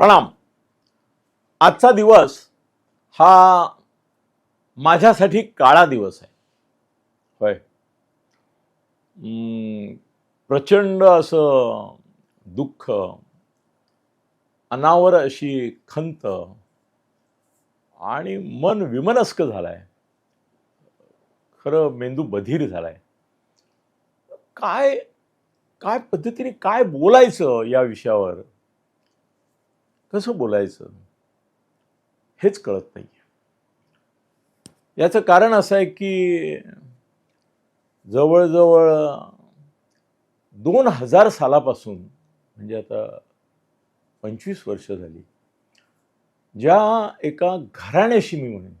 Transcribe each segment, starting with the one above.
प्रणाम. आजचा दिवस हा माझ्यासाठी काळा दिवस आहे. होय. प्रचंड असं दुःख अनावर अशी खंत आणि मन विमनस्क झालाय. खरं मेंदू बधीर झालाय. काय काय पद्धतीने काय बोलायचं या विषयावर? कसं बोलायचं? हेच कळत नाही याचं कारण असं आहे की जवळजवळ दोन हजार सालापासून म्हणजे आता पंचवीस वर्ष झाली ज्या एका घराण्याशी मी म्हणेन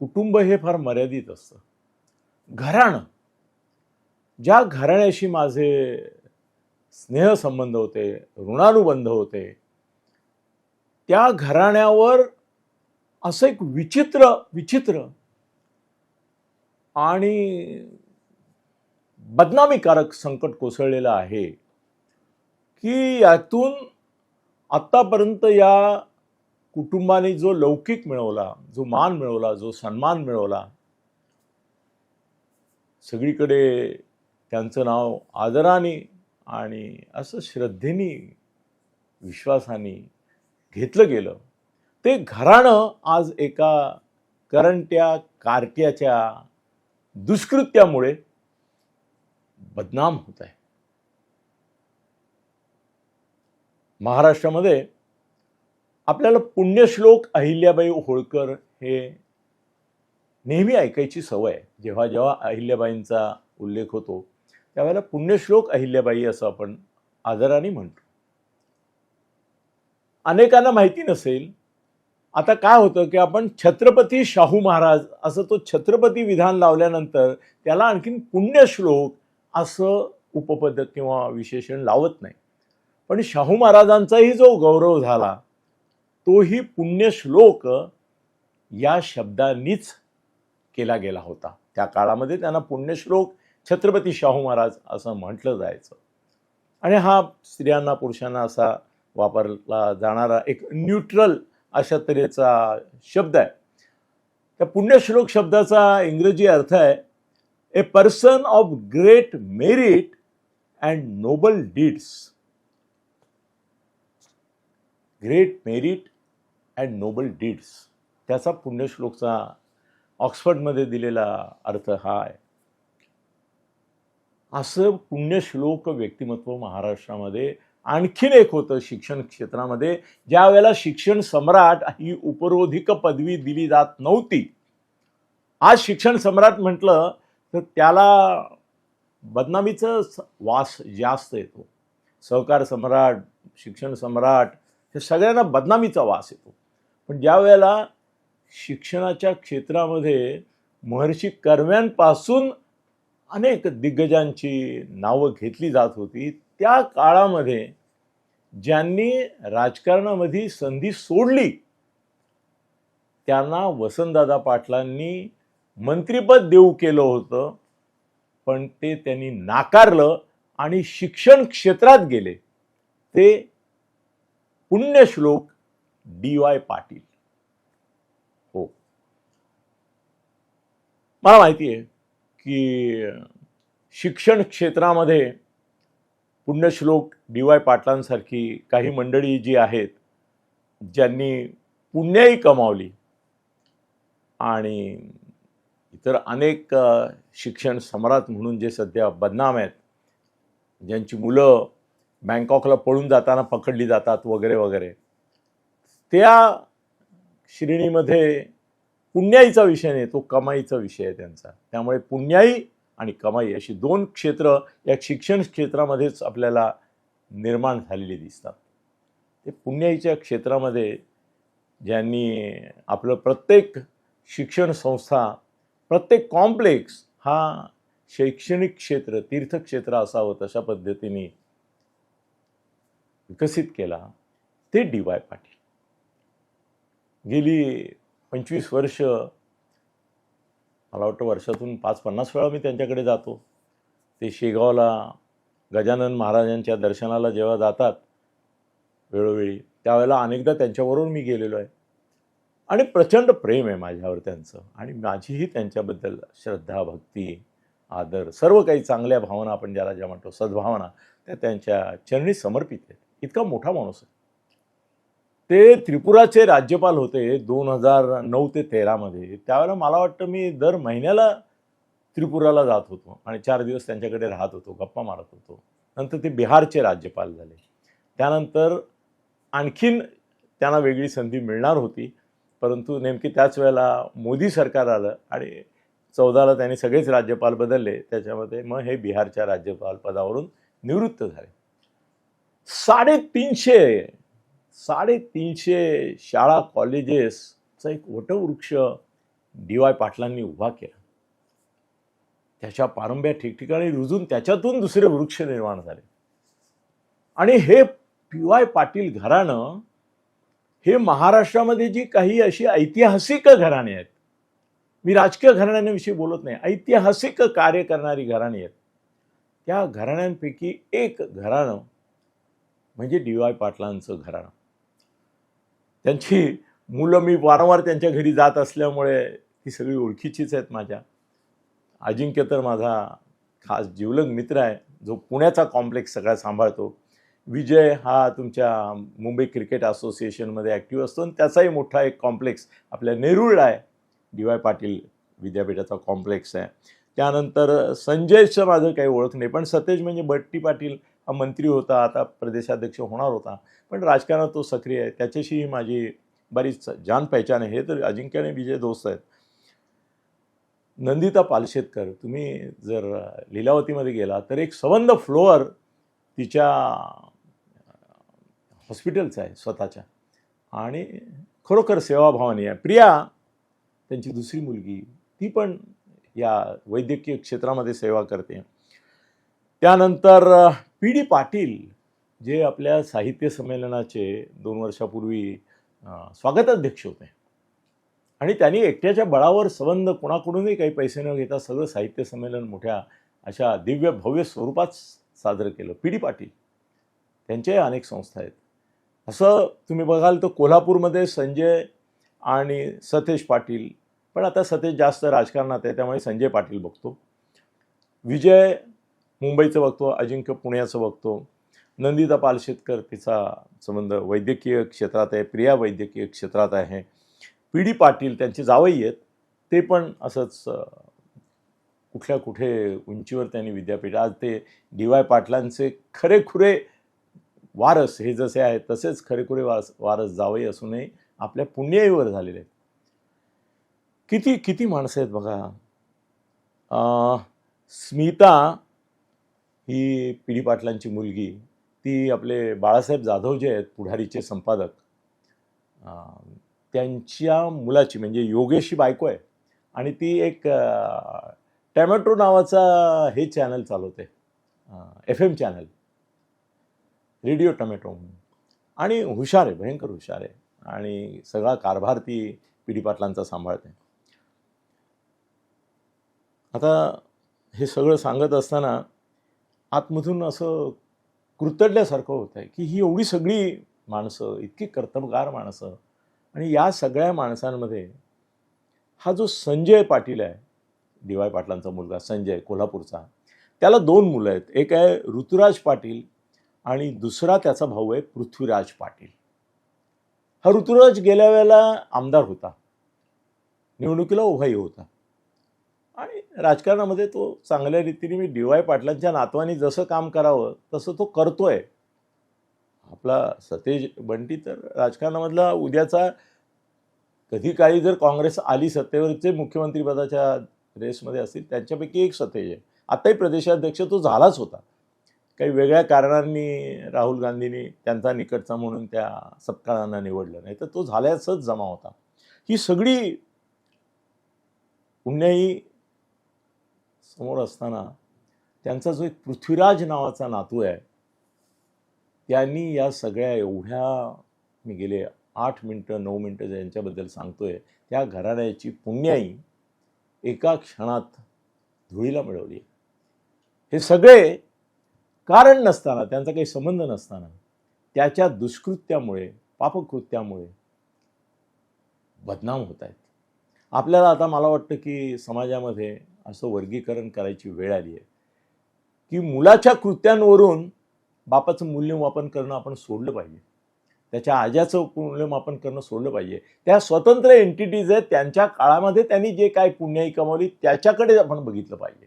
कुटुंब हे फार मर्यादित असतं. घराणं ज्या घराण्याशी माझे स्नेहसंबंध होते ऋणानुबंध होते त्या घराण्यावर असं एक विचित्र विचित्र आणि बदनामीकारक संकट कोसळलेलं आहे की यातून आत्तापर्यंत या कुटुंबाने जो लौकिक मिळवला जो मान मिळवला जो सन्मान मिळवला सगळीकडे त्यांचं नाव आदराने आणि असं श्रद्धेने विश्वासाने घेतलं गेलं ते घराणं आज एका करंट्या कारट्याच्या दुष्कृत्यामुळे बदनाम होत आहे. महाराष्ट्रामध्ये आपल्याला पुण्यश्लोक अहिल्याबाई होळकर हे नेहमी ऐकायची सवय आहे. जेव्हा जेव्हा अहिल्याबाईंचा उल्लेख होतो त्यावेळेला पुण्यश्लोक अहिल्याबाई असं आपण आदराने म्हणतो. अनेकांना माहिती नसेल. आता काय होतं की आपण छत्रपती शाहू महाराज असं तो छत्रपती विधान लावल्यानंतर त्याला आणखीन पुण्यश्लोक असं उपपद किंवा विशेषण लावत नाही. पण शाहू महाराजांचाही जो गौरव झाला तोही पुण्यश्लोक या शब्दांनीच केला गेला होता. त्या काळामध्ये त्यांना पुण्यश्लोक छत्रपती शाहू महाराज असं म्हटलं जायचं. आणि हा स्त्रियांना पुरुषांना असा वापरला जाणारा एक न्यूट्रल अशा तऱ्हेचा शब्द आहे. त्या पुण्यश्लोक शब्दाचा इंग्रजी अर्थ आहे a person of great merit and noble deeds. Great merit and noble deeds. त्याचा पुण्यश्लोकचा ऑक्सफर्डमध्ये दिलेला अर्थ हा आहे. असं पुण्यश्लोक व्यक्तिमत्व महाराष्ट्रामध्ये आणखीन एक होतं शिक्षण क्षेत्रामध्ये. ज्या वेळेला शिक्षण सम्राट ही उपरोधिक पदवी दिली जात नव्हती आज शिक्षण सम्राट म्हटलं तर त्याला बदनामीचं स- वास जास्त येतो. सहकार सम्राट शिक्षण सम्राट हे सगळ्यांना बदनामीचा वास येतो. पण ज्या वेळेला शिक्षणाच्या क्षेत्रामध्ये महर्षी कर्व्यांपासून अनेक दिग्गजांची नावं घेतली जात होती त्या काळामध्ये ज्यांनी राजकारणामध्ये संधी सोडली त्यांना वसंतदादा पाटलांनी मंत्रिपद देऊ केलं होतं पण ते त्यांनी नाकारलं आणि शिक्षण क्षेत्रात गेले. ते पुण्यश्लोक डी वाय पाटील. हो. मला माहिती आहे की शिक्षण क्षेत्रामध्ये पुण्यश्लोक डी वाय पाटलांसारखी काही मंडळी जी आहेत ज्यांनी पुण्याही कमावली आणि इतर अनेक शिक्षण सम्राट म्हणून जे सध्या बदनाम आहेत ज्यांची मुलं बँकॉकला पळून जाताना पकडली जातात वगैरे वगैरे त्या श्रेणीमध्ये पुण्याईचा विषय नाही तो कमाईचा विषय आहे त्यांचा. त्यामुळे पुण्याई आणि कमाई अशी दोन क्षेत्र या शिक्षण क्षेत्रामध्येच आपल्याला निर्माण झालेली दिसतात. ते पुण्याईच्या क्षेत्रामध्ये ज्यांनी आपलं प्रत्येक शिक्षण संस्था प्रत्येक कॉम्प्लेक्स हा शैक्षणिक क्षेत्र तीर्थक्षेत्र असावं तशा पद्धतीने विकसित केला ते डी वाय पाटील. गेली पंचवीस वर्ष मला वाटतं वर्षातून पाच पन्नास वेळा मी त्यांच्याकडे जातो. ते शेगावला गजानन महाराजांच्या दर्शनाला जेव्हा जातात वेळोवेळी त्यावेळेला अनेकदा त्यांच्याबरोबर मी गेलेलो आहे. आणि प्रचंड प्रेम आहे माझ्यावर त्यांचं. आणि माझीही त्यांच्याबद्दल श्रद्धा भक्ती आदर सर्व काही चांगल्या भावना आपण ज्याला ज्या म्हणतो सद्भावना त्या त्यांच्या चरणी समर्पित आहेत. इतका मोठा माणूस आहे. ते त्रिपुराचे राज्यपाल होते दोन हजार नऊ ते तेरामध्ये त्यावेळेला मला वाटतं मी दर महिन्याला त्रिपुराला जात होतो आणि चार दिवस त्यांच्याकडे राहत होतो गप्पा मारत होतो. नंतर ते बिहारचे राज्यपाल झाले. त्यानंतर आणखीन त्यांना वेगळी संधी मिळणार होती. परंतु नेमकी त्याच वेळेला मोदी सरकार आलं आणि चौदाला त्यांनी सगळेच राज्यपाल बदलले. त्याच्यामध्ये मग हे बिहारच्या राज्यपाल पदावरून निवृत्त झाले. साडेतीनशे साडेतीनशे शाळा कॉलेजेसचा एक वटवृक्ष डी वाय पाटलांनी उभा केला. त्याच्या पारंब्या ठिकठिकाणी रुजून त्याच्यातून दुसरे वृक्ष निर्माण झाले. आणि हे पी वाय पाटील घराणं हे महाराष्ट्रामध्ये जी काही अशी ऐतिहासिक घराणी आहेत मी राजकीय घराण्यांविषयी बोलत नाही ऐतिहासिक कार्य करणारी घराणी आहेत त्या घराण्यांपैकी एक घराणं म्हणजे डी वाय पाटलांचं घराणं. त्यांची मुलं मी वारंवार त्यांच्या घरी जात असल्यामुळे ही सगळी ओळखीचीच आहेत माझ्या. अजिंक्य तर माझा खास जीवलग मित्र आहे. जो पुण्याचा कॉम्प्लेक्स सगळा सांभाळतो. विजय हा तुमच्या मुंबई क्रिकेट असोसिएशनमध्ये ॲक्टिव्ह असतो आणि त्याचाही मोठा एक कॉम्प्लेक्स आपल्या नेरुळला आहे. डी वाय पाटील विद्यापीठाचा कॉम्प्लेक्स आहे. त्यानंतर संजयचं माझं काही ओळख नाही पण सतेज म्हणजे बट्टी पाटील मंत्री होता आता प्रदेशाध्यक्ष होणार होता. पण राजकारणात तो सक्रिय आहे. त्याच्याशीही माझी बरीच जान पहिचान आहे. हे तर अजिंक्य आणि विजय दोस्त आहेत. नंदिता पालशेतकर तुम्ही जर लिलावतीमध्ये गेला तर एक सबंध फ्लोअर तिच्या हॉस्पिटलचा आहे स्वतःच्या. आणि खरोखर सेवाभावानी आहे. प्रिया त्यांची दुसरी मुलगी ती पण या वैद्यकीय क्षेत्रामध्ये सेवा करते. त्यानंतर पी डी पाटील जे आपल्या साहित्य संमेलनाचे दोन वर्षापूर्वी स्वागताध्यक्ष होते. आणि त्यांनी एकट्याच्या बळावर संबंध कोणाकडूनही काही पैसे न घेता सगळं साहित्य संमेलन मोठ्या अशा दिव्य भव्य स्वरूपात साजरं केलं. पी डी पाटील त्यांच्याही अनेक संस्था आहेत. असं तुम्ही बघाल तर कोल्हापूरमध्ये संजय आणि सतेज पाटील पण आता सतेज जास्त राजकारणात आहे त्यामुळे संजय पाटील बघतो. विजय मुंबईचं बघतो अजिंक्य पुण्याचं बघतो. नंदिता पालशेतकर तिचा संबंध वैद्यकीय क्षेत्रात आहे प्रिया वैद्यकीय क्षेत्रात आहे. पी डी पाटील त्यांचे जावई आहेत ते पण असंच कुठल्या कुठे उंचीवर त्यांनी विद्यापीठ आज ते डी वाय पाटलांचे खरेखुरे वारस हे जसे आहेत तसेच खरेखुरे वारस वारस जावई असूनही आपल्या पुण्याईवर झालेले आहेत. किती किती माणसं आहेत बघा. स्मिता ही पी डी पाटलांची मुलगी ती आपले बाळासाहेब जाधव जे आहेत पुढारीचे संपादक त्यांच्या मुलाची म्हणजे योगेशी बायको आहे आणि ती एक टॅमॅटो नावाचा हे चॅनल चालवते F M channel radio tomato म्हणून. आणि हुशार आहे भयंकर हुशार आहे आणि सगळा कारभार ती पी डी पाटलांचा सांभाळते. आता हे सगळं सांगत असताना आतमधून असं कृतडल्यासारखं होत आहे की ही एवढी सगळी माणसं इतकी कर्तबगार माणसं आणि या सगळ्या माणसांमध्ये हा जो संजय पाटील आहे डी वाय पाटलांचा मुलगा संजय कोल्हापूरचा त्याला दोन मुलं आहेत. एक आहे ऋतुराज पाटील आणि दुसरा त्याचा भाऊ आहे पृथ्वीराज पाटील. हा ऋतुराज गेल्या वेळेला आमदार होता. निवडणुकीला उभाही होता. राजकारणामध्ये तो चांगल्या रीतीने मी डी वाय पाटलांच्या नातवानी जसं काम करावं तसं तो करतोय. आपला सतेज बंटी तर राजकारणामधला उद्याचा कधी काळी जर काँग्रेस आली सत्तेवरचे मुख्यमंत्रीपदाच्या रेसमध्ये असतील त्यांच्यापैकी एक सतेज आहे. आत्ताही प्रदेशाध्यक्ष तो झालाच होता. काही वेगळ्या कारणांनी राहुल गांधींनी त्यांचा निकटचा म्हणून त्या सत्कारांना निवडलं नाही तर तो झाल्याचंच जमा होता. ही सगळी पुण्याही समोर असताना त्यांचा जो एक पृथ्वीराज नावाचा नातू आहे त्यांनी या सगळ्या एवढ्या मी गेले आठ मिनटं नऊ मिनटं ज्यांच्याबद्दल सांगतोय त्या घराण्याची पुण्याई एका क्षणात धुळीला मिळवली. हे सगळे कारण नसताना त्यांचा काही संबंध नसताना त्याच्या दुष्कृत्यामुळे पापकृत्यामुळे बदनाम होत आहेत. आपल्याला आता मला वाटतं की समाजामध्ये असं वर्गीकरण करायची वेळ आली आहे. की मुलाच्या कृत्यांवरून बापाचं मूल्यमापन करणं आपण सोडलं पाहिजे. त्याच्या आज्याचं मूल्यमापन करणं सोडलं पाहिजे. त्या स्वतंत्र एंटिटीज आहेत त्यांच्या काळामध्ये त्यांनी जे काय पुण्याई कमावली त्याच्याकडे आपण बघितलं पाहिजे.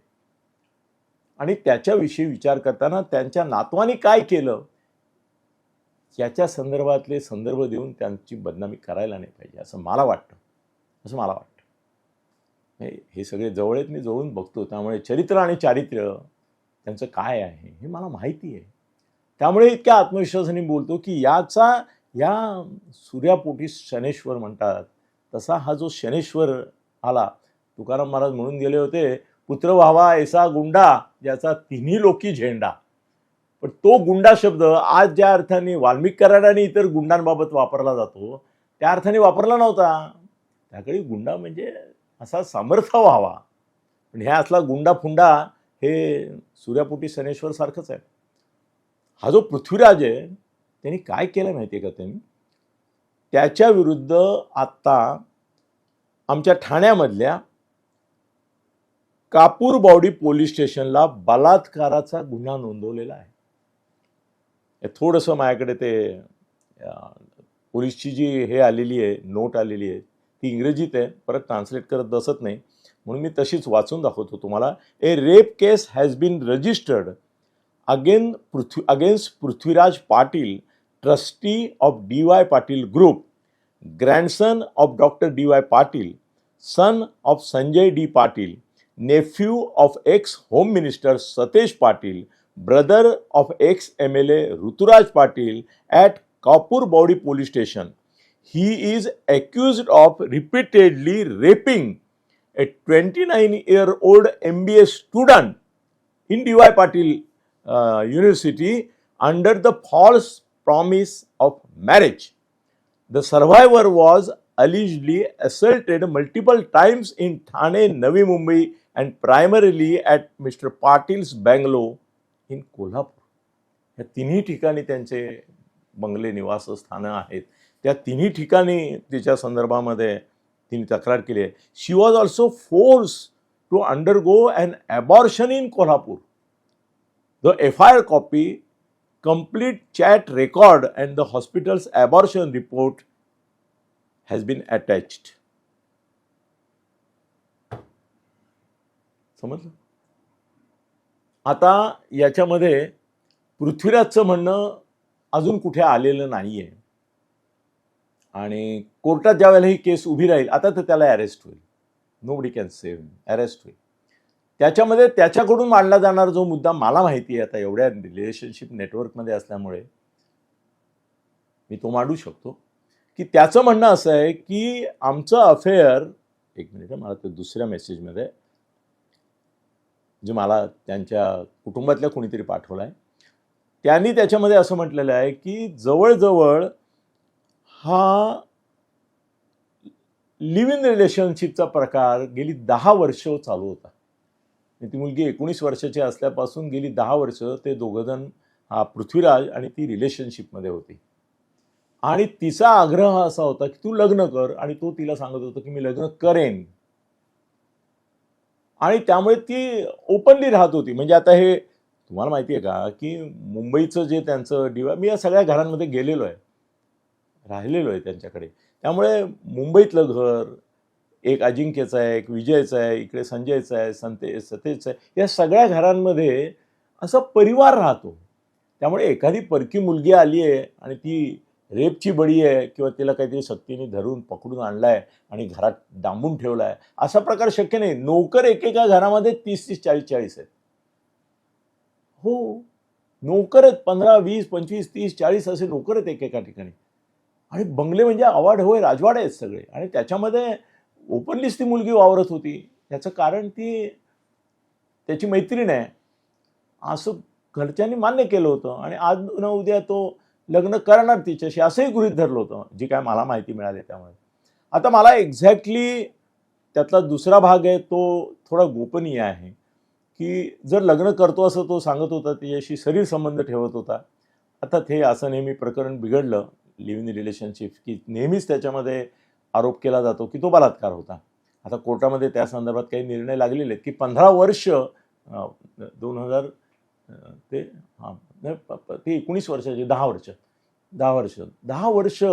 आणि त्याच्याविषयी विचार करताना त्यांच्या नातवानी काय केलं याच्या संदर्भातले संदर्भ देऊन त्यांची बदनामी करायला नाही पाहिजे असं मला वाटतं. असं मला वाटतं. हे हे सगळे जवळ आहेत मी जवळून बघतो. त्यामुळे चरित्र आणि चारित्र्य त्यांचं काय आहे हे मला माहिती आहे. त्यामुळे इतक्या आत्मविश्वासाने बोलतो की याचा या सूर्यापोटी शनेश्वर म्हणतात. तसा हा जो शनेश्वर आला तुकाराम महाराज म्हणून गेले होते पुत्र व्हावा ऐसा गुंडा ज्याचा तिन्ही लोकी झेंडा. पण तो गुंडा शब्द आज ज्या अर्थाने वाल्मिक कराड आणि इतर गुंडांबाबत वापरला जातो त्या अर्थाने वापरला नव्हता. त्याकडे गुंडा म्हणजे असा सामर्थ्य व्हावा. पण ह्या असला गुंडा फुंडा हे सूर्यापोटी शनेश्वर सारखंच आहे. हा जो पृथ्वीराज आहे त्यांनी काय केलं माहिती आहे का त्यांनी त्याच्या विरुद्ध आत्ता आमच्या ठाण्यामधल्या कापूरबावडी पोलीस स्टेशनला बलात्काराचा गुन्हा नोंदवलेला आहे. थोडंसं माझ्याकडे ते पोलीसची जी हे आलेली आहे नोट आलेली आहे ती इंग्रजीत आहे परत ट्रान्सलेट करत बसत नाही. म्हणून मी तशीच वाचून दाखवतो तुम्हाला. A rape case has been registered again Prithvi against Prithviraj Patil trustee of D Y Patil group grandson of doctor D Y Patil son of Sanjay D Patil nephew of ex home minister Satesh Patil brother of ex M L A Ruturaj Patil at Kapur body police station He is accused of repeatedly raping a 29 year old MBA student in DY Patil uh, University under the false promise of marriage. The survivor was allegedly assaulted multiple times in Thane, Navi Mumbai, and primarily at Mr. Patil's bungalow in Kolhapur या तिन्ही ठिकाणी त्यांचे बंगले निवासस्थानं आहेत त्या तिन्ही ठिकाणी तिच्या संदर्भामध्ये तिने तक्रार केली आहे. She was also force to undergo and abortion in Kolhapur the F I R copy complete chat record and the hospital's abortion report has been attached. समजलं? आता याच्यामध्ये पृथ्वीराजचं म्हणणं अजून कुठे आलेलं नाही आहे आणि कोर्टात ज्या वेळेला ही केस उभी राहील आता तर त्याला अरेस्ट होईल. Nobody can save arrest होईल. त्याच्यामध्ये त्याच्याकडून मांडला जाणारा जो मुद्दा मला माहिती आहे आता एवढ्या रिलेशनशिप नेटवर्कमध्ये असल्यामुळे मी तो मांडू शकतो. की त्याचं म्हणणं असं आहे की आमचं अफेअर एक मिनिट मला ते दुसऱ्या मेसेजमध्ये जे मला त्यांच्या कुटुंबातल्या कोणीतरी पाठवलं आहे त्यांनी त्याच्यामध्ये असं म्हटलेलं आहे की जवळजवळ हा लिव्ह इन रिलेशनशिपचा प्रकार गेली दहा वर्ष चालू होता. ती मुलगी एकोणीस वर्षाची असल्यापासून गेली दहा वर्ष ते दोघंजण हा पृथ्वीराज आणि ती रिलेशनशिपमध्ये होती. आणि तिचा आग्रह असा होता की तू लग्न कर आणि तो तिला सांगत होता की मी लग्न करेन. आणि त्यामुळे ती ओपनली राहत होती. म्हणजे आता हे तुम्हाला माहिती आहे का की मुंबईचं जे त्यांचं डिवा मी या सगळ्या घरांमध्ये गेलेलो आहे. राहिलेलो आहे त्यांच्याकडे. त्यामुळे मुंबईतलं घर एक अजिंक्यचं आहे एक विजयचं आहे इकडे संजयचं आहे संते सतेजचं आहे या सगळ्या घरांमध्ये असा परिवार राहतो. त्यामुळे एखादी परकी मुलगी आली आहे आणि ती रेपची बळी आहे किंवा तिला काहीतरी सक्तीने धरून पकडून आणलाय आणि घरात डांबून ठेवला आहे असा प्रकार शक्य नाही. नोकर एकेका घरामध्ये तीस तीस चाळीस चाळीस आहेत. हो. नोकर आहेत पंधरा वीस पंचवीस तीस चाळीस असे नोकर आहेत एकेका ठिकाणी. आणि बंगले म्हणजे आवाड होय राजवाडे आहेत सगळे. आणि त्याच्यामध्ये ओपनलीच ती मुलगी वावरत होती. त्याचं कारण ती त्याची मैत्रीण आहे. असं घरच्यांनी मान्य केलं होतं. आणि आज न उद्या तो लग्न करणार तिच्याशी असंही गृहित धरलं होतं. जी काय मला माहिती मिळाली त्यामुळे. आता मला एक्झॅक्टली त्यातला दुसरा भाग आहे तो थोडा गोपनीय आहे. की जर लग्न करतो असं तो सांगत होता तिच्याशी शरीर संबंध ठेवत होता. आता ते असं नेहमी प्रकरण बिघडलं. लिव्ह इन रिलेशनशिप की नेहमीच त्याच्यामध्ये आरोप केला जातो की तो बलात्कार होता. आता कोर्टामध्ये त्या संदर्भात काही निर्णय लागलेले आहेत की पंधरा वर्ष दोन हजार ते हां ते एकोणीस वर्षाचे दहा वर्ष दहा वर्ष दहा वर्ष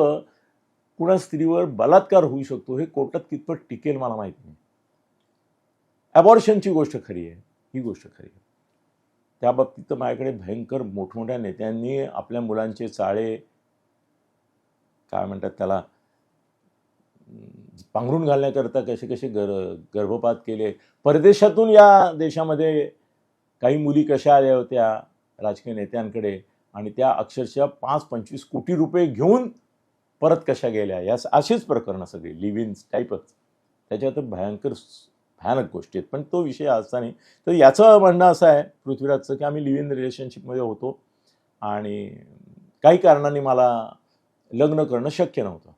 कुणा स्त्रीवर बलात्कार होऊ शकतो हे कोर्टात कितपत टिकेल मला माहीत नाही. ॲबॉर्शनची गोष्ट खरी आहे ही गोष्ट खरी आहे. त्या बाबतीत तर माझ्याकडे भयंकर मोठमोठ्या नेत्यांनी आपल्या मुलांचे चाळे काय म्हणतात त्याला पांघरून घालण्याकरता कसे कसे गर गर्भपात केले. परदेशातून या देशामध्ये काही मुली कशा आल्या होत्या राजकीय नेत्यांकडे आणि त्या अक्षरशः पाच पंचवीस कोटी रुपये घेऊन परत कशा गेल्या? या अशीच प्रकरणं सगळी लिव्हिन्स टाईपच. त्याच्यात भयंकर भयानक गोष्टी आहेत. पण तो विषय असता नाही. तर याचं म्हणणं असं आहे पृथ्वीराजचं की आम्ही लिव्ह इन रिलेशनशिपमध्ये होतो आणि काही कारणांनी मला लग्न करणं शक्य नव्हतं.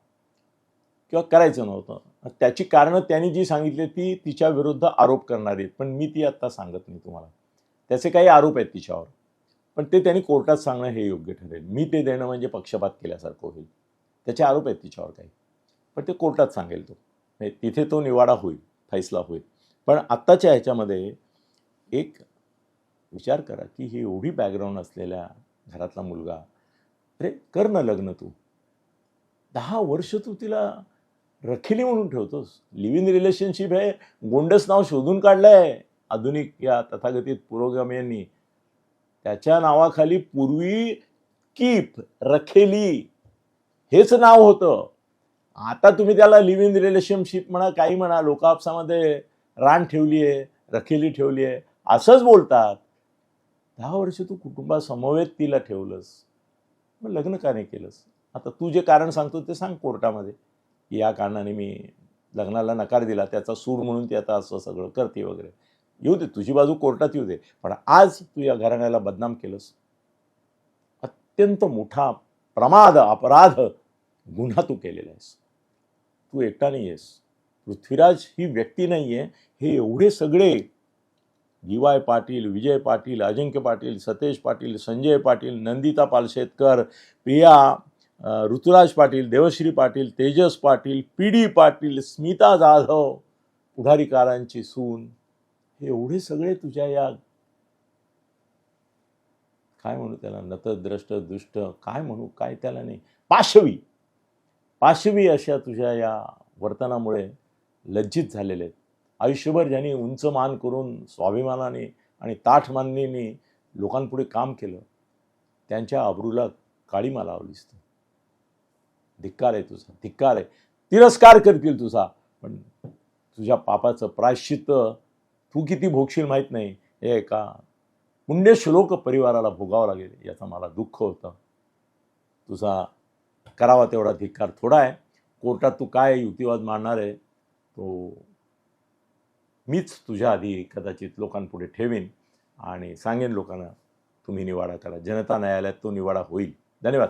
किंवा करायचं नव्हतं. त्याची कारणं त्यांनी जी सांगितली ती तिच्या विरुद्ध आरोप करणारी आहेत. पण मी ती आत्ता सांगत नाही तुम्हाला. त्याचे काही आरोप आहेत तिच्यावर. पण ते त्यांनी कोर्टात सांगणं हे योग्य ठरेल. मी ते देणं म्हणजे पक्षपात केल्यासारखं होईल. त्याचे आरोप आहेत तिच्यावर काही. पण ते कोर्टात सांगेल तो. म्हणजे तिथे तो निवाडा होईल फैसला होईल. पण आत्ताच्या ह्याच्यामध्ये एक विचार करा की ही एवढी बॅकग्राऊंड असलेल्या घरातला मुलगा अरे कर ना लग्न तू. दहा वर्ष तू तिला रखिली म्हणून ठेवतोस. लिव्ह इन रिलेशनशिप हे गोंडस नाव शोधून काढलं आहे आधुनिक या तथागतीत पुरोगम यांनी. त्याच्या नावाखाली पूर्वी कीप रखेली हेच नाव होतं. आता तुम्ही त्याला लिव्ह इन रिलेशनशिप म्हणा काही म्हणा लोकापसामध्ये रान ठेवली आहे रखेली ठेवली आहे असंच बोलतात. दहा वर्ष तू कुटुंबासमवेत तिला ठेवलंस. मग लग्न का नाही केलंस? आता तू जे कारण सांगतो ते सांग कोर्टामध्ये. की या कारणाने मी लग्नाला नकार दिला त्याचा सूड म्हणून ती आता असं सगळं करते वगैरे. येऊ दे तुझी बाजू कोर्टात येऊ दे. पण आज तू या घराण्याला बदनाम केलंस. अत्यंत मोठा प्रमाद अपराध गुन्हा तू केलेला आहेस. तू एकटा नाही आहेस. पृथ्वीराज ही व्यक्ती नाही आहे हे एवढे सगळे D Y Patil Vijay Patil Ajinkya Patil Satej Patil Sanjay Patil Nandita Palshetkar Priya Ruturaj Patil Devshree Patil Tejas Patil P D Patil Smita Jadhav पुढारीकारांची सून हे एवढे सगळे तुझ्या या काय म्हणू त्याला नतद्रष्ट दुष्ट काय म्हणू काय त्याला नाही. पाशवी पाशवी अशा तुझ्या या वर्तनामुळे लज्जित झालेले आहेत. आयुष्यभर ज्यांनी उंच मान करून स्वाभिमानाने आणि ताठ माननीने लोकांपुढे काम केलं त्यांच्या अब्रूला काळीमा लावलीस तू. धिक्कार आहे तुझा धिक्कार आहे. तिरस्कार करतील तुझा. पण तुझ्या पापाचं प्रायश्चित्त तू किती भोगशील माहीत नाही. हे एका पुण्यश्लोक परिवाराला भोगावं लागेल याचं मला दुःख होतं. तुझा करावा तेवढा धिक्कार थोडा आहे. कोर्टात तू काय युक्तिवाद मांडणार आहे तो मीच तुझ्या आधी कदाचित लोकांपुढे ठेवीन आणि सांगेन लोकांना तुम्ही निवाडा करा. जनता न्यायालयात तो निवाडा होईल. धन्यवाद.